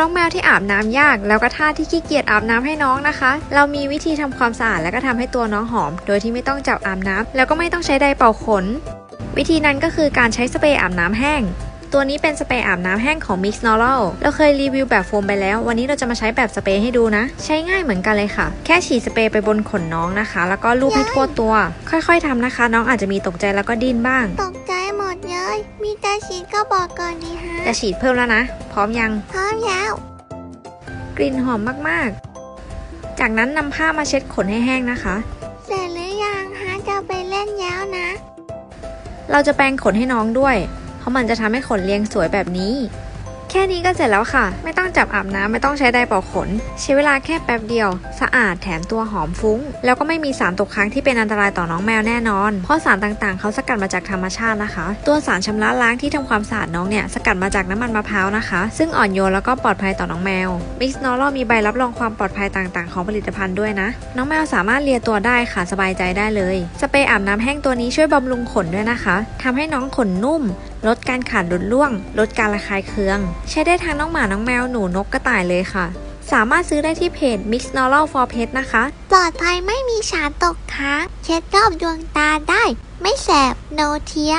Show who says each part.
Speaker 1: น้องแมวที่อาบน้ำยาก แล้วก็ท่าที่ขี้เกียจอาบน้ำให้น้องนะคะ เรามีวิธีทำความสะอาดและก็ทำให้ตัวน้องหอม โดยที่ไม่ต้องจับอาบน้ำแล้วก็ไม่ต้องใช้ไดร์เป่าขน วิธีนั้นก็คือการใช้สเปรย์อาบน้ำแห้ง ตัวนี้เป็นสเปรย์อาบน้ำแห้งของ Mix n o r a l เราเคยรีวิวแบบโฟมไปแล้ว วันนี้เราจะมาใช้แบบสเปรย์ให้ดูนะ ใช้ง่ายเหมือนกันเลยค่ะ แค่ฉีดสเปรย์ไปบนขนน้องนะคะ แล้วก็ลูบให้ทั่วตัว ค่อย ๆทำนะคะ น้องอาจจะมีตกใจแล้วก็ดิ้นบ้าง
Speaker 2: ตก ใจหมดเลยมีตาฉีดก็บอกก่อนดีฮะ
Speaker 1: จะฉีดเพิ่มแล้วนะ พร้อมยัง
Speaker 2: พร้อมแล้ว
Speaker 1: กลิ่นหอมมากๆ จากนั้นนำผ้ามาเช็ดขนให้แห้งนะคะ
Speaker 2: เสร็จหรือยังฮะจะไปเล่นแล้วนะ
Speaker 1: เราจะแปรงขนให้น้องด้วย เพราะมันจะทำให้ขนเรียงสวยแบบนี้ แค่นี้ก็เสร็จแล้วค่ะ ไม่ต้องจับอาบน้ำไม่ต้องใช้ไดร์เป่าขน ใช้เวลาแค่แป๊บเดียว สะอาดแถมตัวหอมฟุ้ง แล้วก็ไม่มีสารตกค้างที่เป็นอันตรายต่อน้องแมวแน่นอน เพราะสารต่างๆ เขาสกัดมาจากธรรมชาตินะคะ ตัวสารชำระล้างที่ทำความสะอาดน้องเนี่ยสกัดมาจากน้ำมันมะพร้าวนะคะ ซึ่งอ่อนโยนแล้วก็ปลอดภัยต่อน้องแมว Mix n o r a l มีใบรับรองความปลอดภัยต่างๆ ของผลิตภัณฑ์ด้วยนะ น้องแมวสามารถเลียตัวได้ค่ะสบายใจได้เลย สเปรย์อาบน้ำแห้งตัวนี้ช่วยบำรุงขนด้วยนะคะทำให้น้องขนนุ่มลดการขาดหลุดร่วง ลดการระคายเคือง ใช้ได้ทั้งน้องหมา น้องแมว หนู นก กระต่ายเลยค่ะ สามารถซื้อได้ที่เพจ Mix n o r a l for Pet นะคะ
Speaker 2: ปลอดภัยไม่มีสารตกค้าง เช็ดรอบดวงตาได้ ไม่แสบโนเทีย